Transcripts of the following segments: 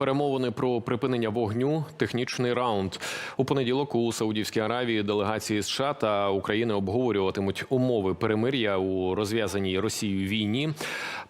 Перемовини про припинення вогню, технічний раунд у понеділок у Саудівській Аравії делегації США та України обговорюватимуть умови перемир'я у розв'язаній Росією війні.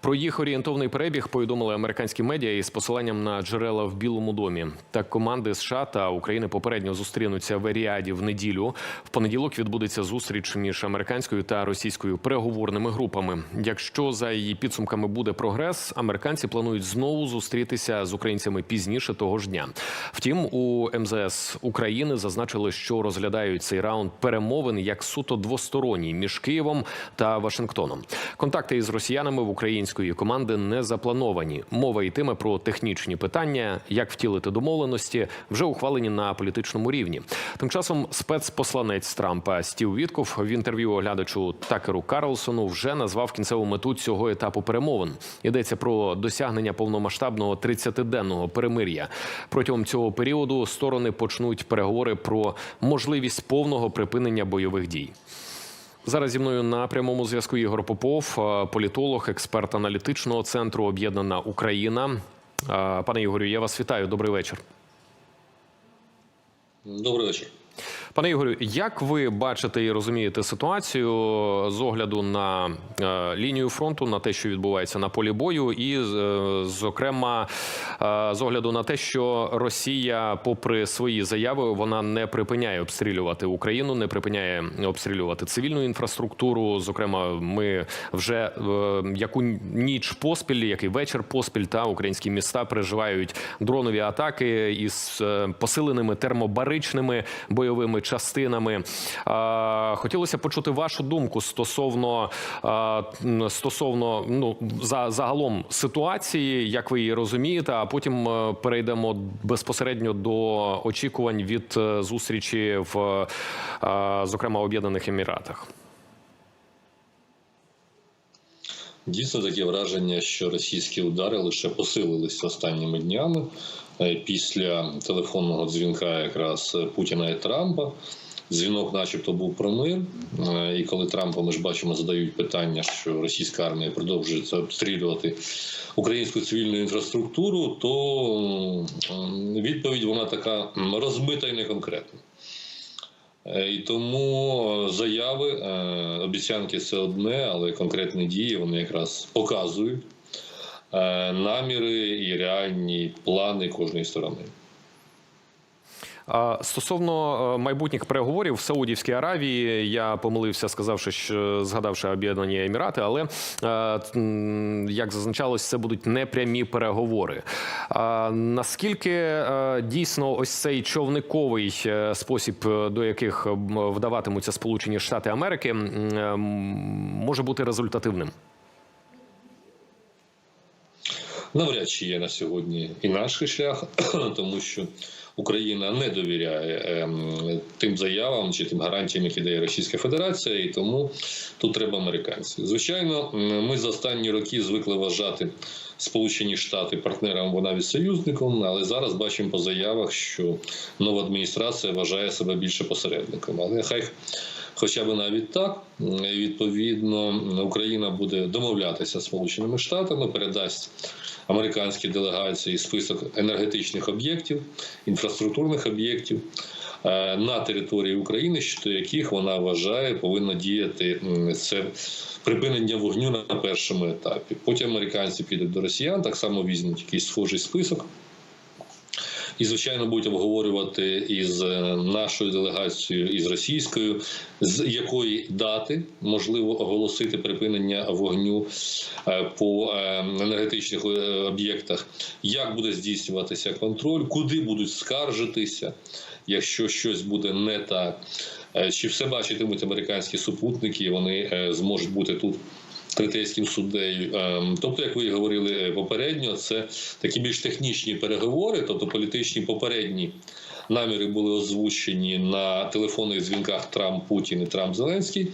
Про їх орієнтовний перебіг повідомили американські медіа із посиланням на джерела в Білому домі. Так команди США та України попередньо зустрінуться в Еріаді в неділю. В понеділок відбудеться зустріч між американською та російською переговорними групами. Якщо за її підсумками буде прогрес, американці планують знову зустрітися з українцями пізніше того ж дня. Втім, у МЗС України зазначили, що розглядають цей раунд перемовин як суто двосторонній між Києвом та Вашингтоном. Контакти із росіянами в української команди не заплановані. Мова йтиме про технічні питання, як втілити домовленості, вже ухвалені на політичному рівні. Тим часом спецпосланець Трампа Стів Вітков в інтерв'ю оглядачу Такеру Карлсону вже назвав кінцеву мету цього етапу перемовин. Йдеться про досягнення повномасштабного 30-денного перемир'я. Протягом цього періоду сторони почнуть переговори про можливість повного припинення бойових дій. Зараз зі мною на прямому зв'язку Ігор Попов, е, політолог, експерт аналітичного центру Об'єднана Україна. Е, Пане Ігорю, я вас вітаю. Добрий вечір. Добрий вечір. Пане Ігорю, як ви бачите і розумієте ситуацію з огляду на е, лінію фронту, на те, що відбувається на полі бою, і е, зокрема е, з огляду на те, що Росія, попри свої заяви, вона не припиняє обстрілювати Україну, не припиняє обстрілювати цивільну інфраструктуру. Зокрема, ми вже е, яку ніч поспіль, який вечір поспіль, та українські міста переживають дронові атаки із е, посиленими термобаричними бойовими частинами. А, Хотілося почути вашу думку стосовно стосовно ну за загалом ситуації, як ви її розумієте. А потім е, перейдемо безпосередньо до очікувань від е, зустрічі в е, зокрема Об'єднаних Еміратах. Дійсно таке враження, що російські удари лише посилилися останніми днями е, після телефонного дзвінка якраз Путіна і Трампа. Дзвінок, начебто, був про мир. Е, І коли Трампу ми ж бачимо, задають питання, що російська армія продовжує обстрілювати українську цивільну інфраструктуру, то відповідь вона така розмита і неконкретна. Е, І тому заяви, е, обіцянки це одне, але конкретні дії вони якраз показують е, наміри і реальні плани кожної сторони. Стосовно е, майбутніх переговорів в Саудівській Аравії, я помилився, сказавши, що згадавши Об'єднані Емірати, але е, як зазначалось, це будуть непрямі переговори. Наскільки е, дійсно ось цей човниковий спосіб, до яких вдаватимуться Сполучені Штати Америки, може бути результативним? Навряд чи є на сьогодні і наш шлях, тому що Україна не довіряє ем, тим заявам чи тим гарантіям, які дає Російська Федерація, і тому тут треба американці. Звичайно, ми за останні роки звикли вважати Сполучені Штати партнером, вона від союзником, але зараз бачимо по заявах, що нова адміністрація вважає себе більше посередником. Але хай Хоча б навіть так, відповідно, Україна буде домовлятися з Сполученими Штатами, передасть американській делегації список енергетичних об'єктів, інфраструктурних об'єктів е, на території України, щодо яких вона вважає повинно діяти це припинення вогню на першому етапі. Потім американці підуть до росіян, так само візьмуть якийсь схожий список. І, звичайно, будуть обговорювати із е, нашою делегацією, і з російською, з якої дати можливо оголосити припинення вогню е, по е, енергетичних об'єктах, як буде здійснюватися контроль, куди будуть скаржитися, якщо щось буде не так. Чи все бачитимуть американські супутники, вони зможуть бути тут третейським суддею. Ем, Тобто, як ви говорили е, попередньо, це такі більш технічні переговори, тобто політичні попередні наміри були озвучені на телефонних дзвінках Трамп Путін і Трамп Зеленський.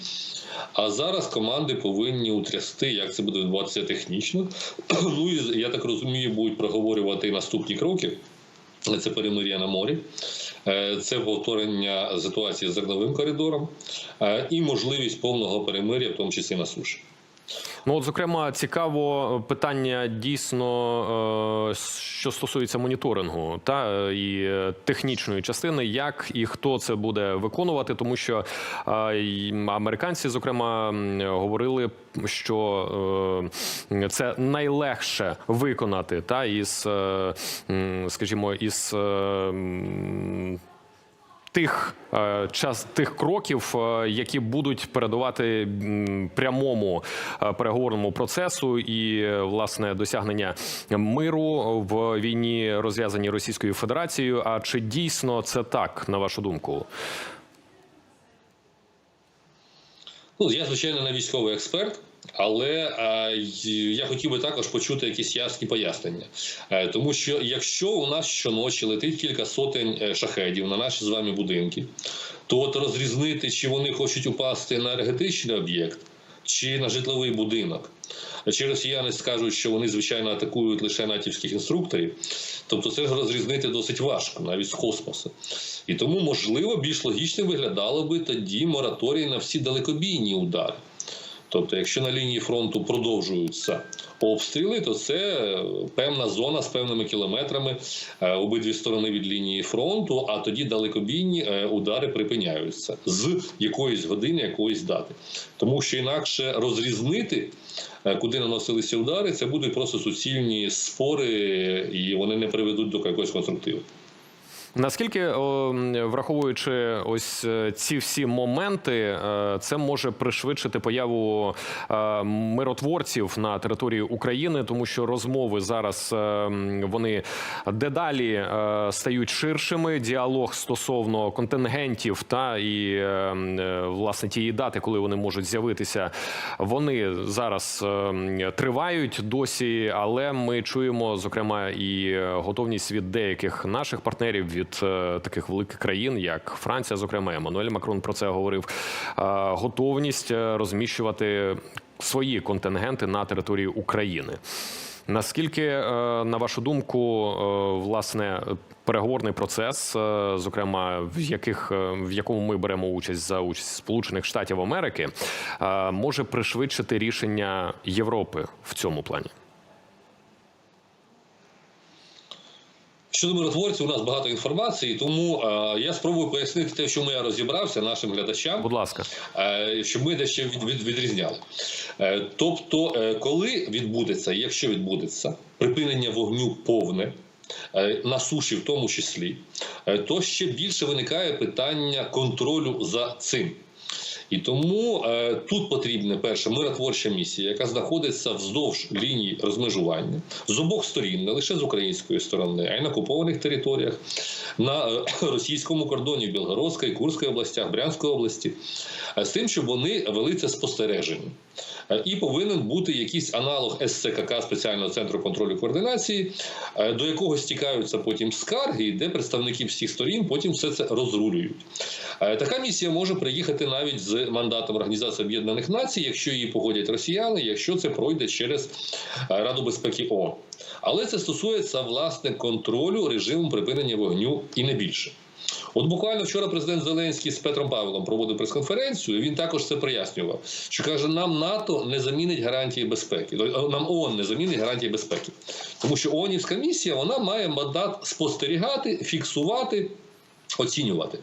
А зараз команди повинні утрясти, як це буде відбуватися технічно. Ну і я так розумію, будуть проговорювати наступні кроки. Це перемир'я на морі, Е, це повторення ситуації з зерновим коридором е, і можливість повного перемир'я, в тому числі на суші. Ну, от, зокрема, цікаво питання дійсно, е, що стосується моніторингу та е, і е, технічної частини, як і хто це буде виконувати, тому що е, американці, зокрема, говорили, що е, це найлегше виконати та із, е, скажімо, із. Тих е, час тих кроків, е, які будуть передувати прямому е, переговорному процесу і власне досягнення миру в війні, розв'язані Російською Федерацією. А чи дійсно це так, на вашу думку? Ну, я, звичайно, не військовий експерт, але я хотів би також почути якісь ясні пояснення. Е, Тому що якщо у нас щоночі летить кілька сотень е, шахедів на наші з вами будинки, то от розрізнити, чи вони хочуть упасти на енергетичний об'єкт, чи на житловий будинок. Чи росіяни скажуть, що вони звичайно атакують лише натівських інструкторів, тобто це ж розрізнити досить важко, навіть з космосу. І тому, можливо, більш логічним виглядало би тоді мораторій на всі далекобійні удари. Тобто, якщо на лінії фронту продовжуються обстріли, то це певна зона з певними кілометрами е, обидві сторони від лінії фронту, а тоді далекобійні е, удари припиняються з якоїсь години, якоїсь дати. Тому що інакше розрізнити, е, куди наносилися удари, це будуть просто суцільні спори, і вони не приведуть до якогось конструктиву. Наскільки, враховуючи ось е, ці всі моменти, е, це може пришвидшити появу е, миротворців на території України, тому що розмови зараз вони дедалі стають ширшими. Діалог стосовно контингентів та і власне тієї дати, коли вони можуть з'явитися, вони зараз тривають досі, але ми чуємо зокрема і готовність від деяких наших партнерів від е, таких великих країн, як Франція, зокрема, Еммануель Макрон про це говорив. е, Готовність е, розміщувати свої контингенти на території України. Наскільки, на вашу думку, власне, переговорний процес, зокрема, в яких в якому ми беремо участь за участь Сполучених Штатів Америки, може пришвидшити рішення Європи в цьому плані? Щодо миротворців, у нас багато інформації, тому е, я спробую пояснити те, в чому я розібрався нашим глядачам. Будь ласка. Е, щоб ми дещо від, від, відрізняли. Е, Тобто, е, коли відбудеться, якщо відбудеться припинення вогню повне. е, На суші, в тому числі, е, то ще більше виникає питання контролю за цим. І тому е, тут потрібна перша миротворча місія, яка знаходиться вздовж лінії розмежування з обох сторін, не лише з української сторони, а й на окупованих територіях, на е, російському кордоні в Білгородській, Курській областях, Брянської області, е, з тим, щоб вони вели це спостереження. Е, І повинен бути якийсь аналог СЦКК спеціального центру контролю координації, е, до якого стікаються потім скарги, де представники всіх сторін потім все це розрулюють. Е, Така місія може приїхати навіть з мандатом Організації Об'єднаних Націй, якщо її погодять росіяни, якщо це пройде через е, Раду безпеки ООН. Але це стосується власне контролю режиму припинення вогню і не більше. От буквально вчора президент Зеленський з Петром Павлом проводив прес-конференцію. і Він також це прояснював. Що каже, нам НАТО не замінить гарантії безпеки. Тобто, Нам ООН не замінить гарантії безпеки, тому що ООНівська місія вона має мандат спостерігати, фіксувати. Оцінювати,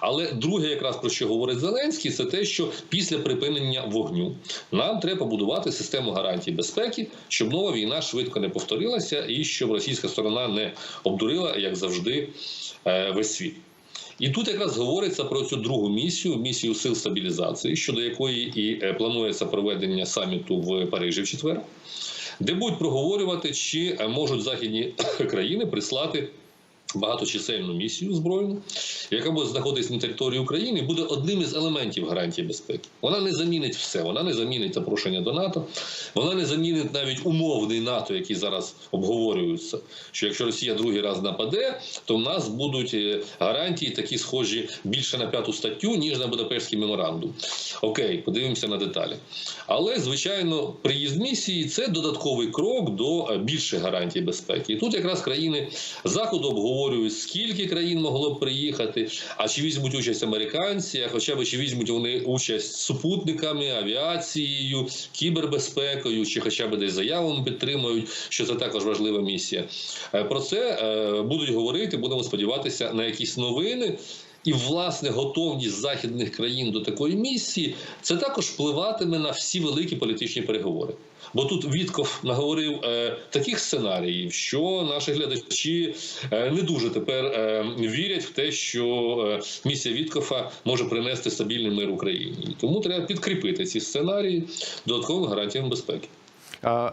але друге, якраз про що говорить Зеленський, це те, що після припинення вогню нам треба будувати систему гарантій безпеки, щоб нова війна швидко не повторилася, і щоб російська сторона не обдурила, як завжди, е, весь світ. І тут якраз говориться про цю другу місію місію сил стабілізації, щодо якої і е, планується проведення саміту в Парижі в четвер, де будуть проговорювати, чи е, можуть західні країни прислати. Багаточисельну місію збройну, яка буде знаходитися на території України, буде одним із елементів гарантії безпеки. Вона не замінить все, вона не замінить запрошення до НАТО, вона не замінить навіть умовний НАТО, який зараз обговорюється. Що якщо Росія другий раз нападе, то в нас будуть е, гарантії такі схожі більше на п'яту статтю, ніж на Будапештський меморандум. Окей, подивимося на деталі. Але звичайно, приїзд місії це додатковий крок до е, більших гарантій безпеки. І тут якраз країни заходу обговорюють обговорюють, скільки країн могло б приїхати, а чи візьмуть участь американці, а хоча б чи візьмуть вони участь супутниками, авіацією, кібербезпекою, чи хоча б десь заявами підтримують, що це також важлива місія. Е, Про це е, будуть говорити, будемо сподіватися на якісь новини. І власне готовність західних країн до такої місії це також впливатиме на всі великі політичні переговори. Бо тут Вітков наговорив е, таких сценаріїв, що наші глядачі е, не дуже тепер е, вірять в те, що е, місія Віткофа може принести стабільний мир Україні. Тому треба підкріпити ці сценарії додатковими гарантіями безпеки.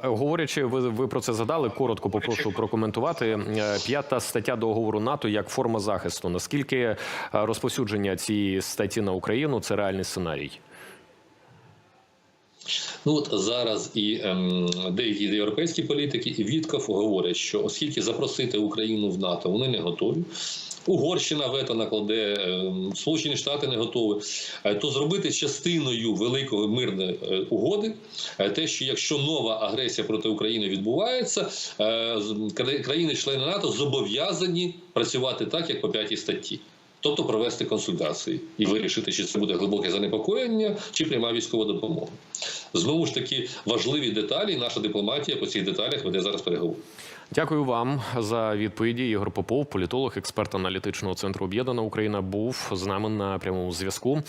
Говорячи, ви, ви про це задали. Коротко попрошу прокоментувати. Е, П'ята стаття договору НАТО як форма захисту. Наскільки е, розповсюдження цієї статті на Україну це реальний сценарій? Ну от зараз і ем, деякі європейські політики і Вітков говорять, що оскільки запросити Україну в НАТО вони не готові. Угорщина вето накладе, ем, Сполучені Штати не готові, е, то зробити частиною великої мирної е, угоди е, те, що якщо нова агресія проти України відбувається, країни-члени НАТО зобов'язані працювати так, як по п'ятій статті. Тобто провести консультації і вирішити, чи це буде глибоке занепокоєння, чи пряма військова допомога. Знову ж таки, важливі деталі. Наша дипломатія по цих деталях веде зараз переговори. Дякую вам за відповіді. Ігор Попов, політолог, експерт аналітичного центру Об'єднана Україна, був з нами на прямому зв'язку.